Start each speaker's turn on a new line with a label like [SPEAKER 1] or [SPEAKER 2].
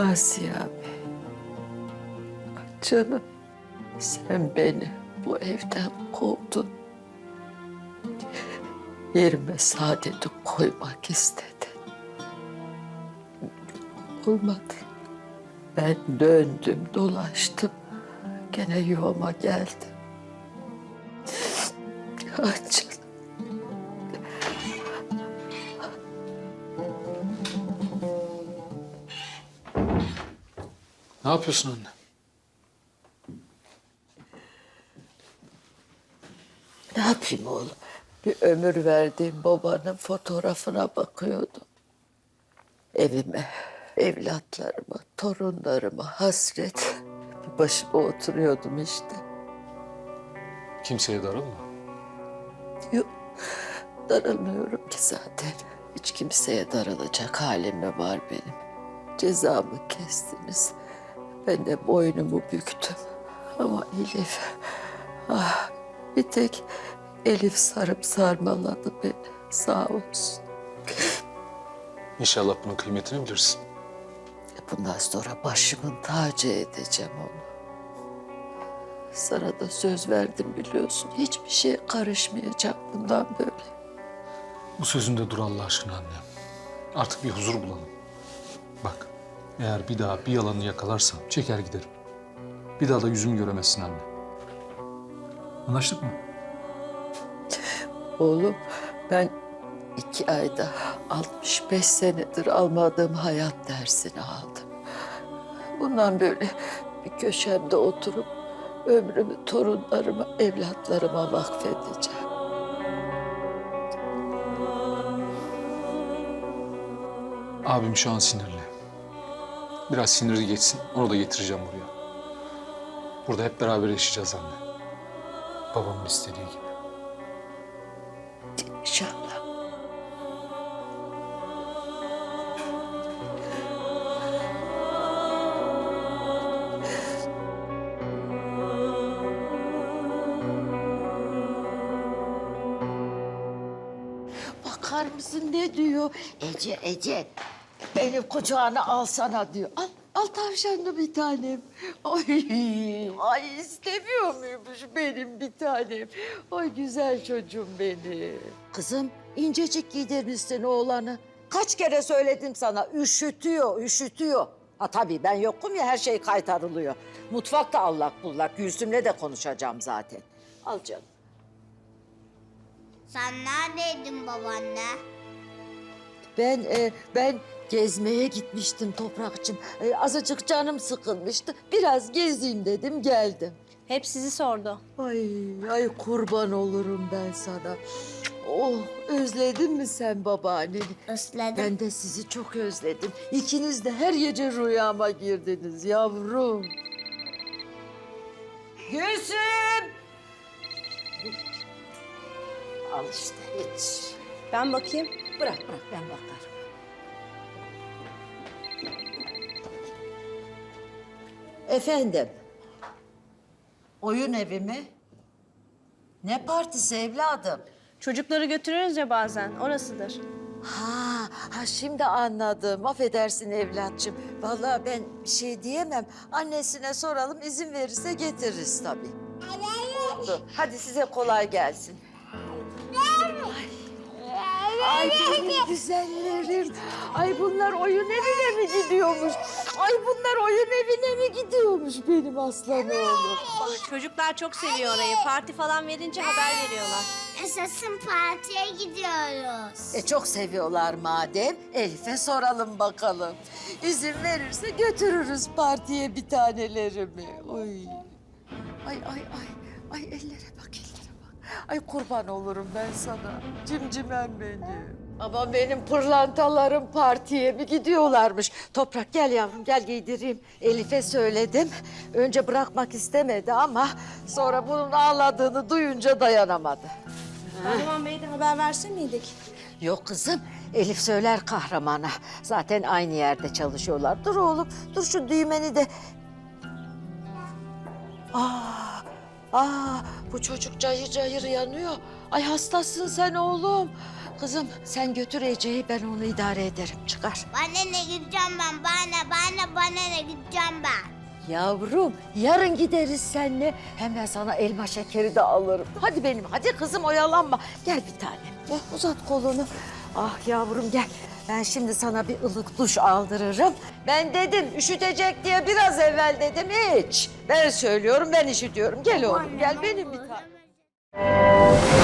[SPEAKER 1] Asiye abi. Canım sen beni bu evden kovdun. Yerime saadeti koymak istedin. Olmadı. Ben döndüm, dolaştım. Gene yuvama geldim. Ah
[SPEAKER 2] Ne yapıyorsun anne?
[SPEAKER 1] Ne yapayım oğlum? Bir ömür verdiğim babanın fotoğrafına bakıyordum. Evime, evlatlarıma, torunlarıma hasret. Bir başıma oturuyordum işte.
[SPEAKER 2] Kimseye darılma.
[SPEAKER 1] Yok, darılmıyorum ki zaten. Hiç kimseye darılacak halim mi var benim? Cezamı kestiniz. Ben de boynumu büktüm. Ama Elif, ah bir tek Elif sarıp sarmaladı beni. Sağ olsun.
[SPEAKER 2] İnşallah bunun kıymetini bilirsin.
[SPEAKER 1] Bundan sonra başımın tacı edeceğim onu. Sana da söz verdim biliyorsun. Hiçbir şeye karışmayacağım bundan böyle.
[SPEAKER 2] Bu sözünde dur Allah aşkına anne. Artık bir huzur bulalım. Bak, eğer bir daha bir yalanı yakalarsam çeker giderim. Bir daha da yüzümü göremezsin anne. Anlaştık mı?
[SPEAKER 1] Oğlum ben iki ayda 65 senedir almadığım hayat dersini aldım. Bundan böyle bir köşemde oturup ömrümü torunlarıma, evlatlarıma vakfedeceğim.
[SPEAKER 2] Abim şu an sinirli. Biraz siniri geçsin, onu da getireceğim buraya. Burada hep beraber yaşayacağız anne. Babamın istediği gibi.
[SPEAKER 1] İnşallah. Bakar mısın ne diyor? Ece, Ece. Beni kucağına alsana diyor. Al, al tavşanlı bir tanem. Ay, ay istemiyor muymuş benim bir tanem? Ay güzel çocuğum benim.
[SPEAKER 3] Kızım incecik giydirmişsin oğlanı. Kaç kere söyledim sana üşütüyor, üşütüyor. Ha tabii ben yokum ya her şey kaytarılıyor. Mutfakta allak bullak Gülsüm'le de konuşacağım zaten. Al canım.
[SPEAKER 4] Sen neredeydin babaanne?
[SPEAKER 3] Ben e, ben gezmeye gitmiştim Toprakçım. E, azıcık canım sıkılmıştı. Biraz gezeyim dedim geldim.
[SPEAKER 5] Hep sizi sordu.
[SPEAKER 1] Ay, ay kurban olurum ben sana. Oh, özledin mi sen babaanneni?
[SPEAKER 4] Özledim.
[SPEAKER 1] Ben de sizi çok özledim. İkiniz de her gece rüyama girdiniz yavrum.
[SPEAKER 3] Gülsüm! Al işte hiç.
[SPEAKER 5] Ben bakayım.
[SPEAKER 3] Bırak bırak ben bakarım. Efendim. Oyun evi mi? Ne partisi evladım?
[SPEAKER 5] Çocukları götürürüz ya bazen. Orasıdır.
[SPEAKER 3] Ha, ha şimdi anladım. Affedersin evlatçım. Vallahi ben bir şey diyemem. Annesine soralım izin verirse getiririz tabii. Oldu. Hadi size kolay gelsin. Ay benim güzellerim. Ay bunlar oyun evine mi gidiyormuş? Ay bunlar oyun evine mi gidiyormuş benim aslan oğlum?
[SPEAKER 5] Çocuklar çok seviyor orayı. Parti falan verince haber veriyorlar.
[SPEAKER 4] Esasın partiye gidiyoruz.
[SPEAKER 3] E çok seviyorlar madem. Elif'e soralım bakalım. İzin verirse götürürüz partiye bir tanelerimi. Oy. Ay ay ay. Ay ellere bak ellere bak. Ay kurban olurum ben sana. Cimcimem benim. Ama benim pırlantalarım partiye mi gidiyorlarmış? Toprak gel yavrum gel giydireyim. Elif'e söyledim. Önce bırakmak istemedi ama sonra bunun ağladığını duyunca dayanamadı.
[SPEAKER 5] Kahraman Bey'e de haber verse miydik?
[SPEAKER 3] Yok kızım. Elif söyler kahramana. Zaten aynı yerde çalışıyorlar. Dur oğlum. Dur şu düğmeni de. Aa, aa, bu çocuk cayır cayır yanıyor. Ay hastasın sen oğlum. Kızım sen götür Ece'yi ben onu idare ederim. Çıkar.
[SPEAKER 4] Bana ne gideceğim ben? Bana, bana, bana ne gideceğim ben?
[SPEAKER 3] Yavrum yarın gideriz seninle. Hemen sana elma şekeri de alırım. Hadi benim hadi kızım oyalanma. Gel bir tane. Gel uzat kolunu. Ah yavrum gel. Ben şimdi sana bir ılık duş aldırırım. Ben dedim üşütecek diye biraz evvel dedim hiç. Ben söylüyorum ben üşütüyorum. Gel oğlum gel benim bir tane.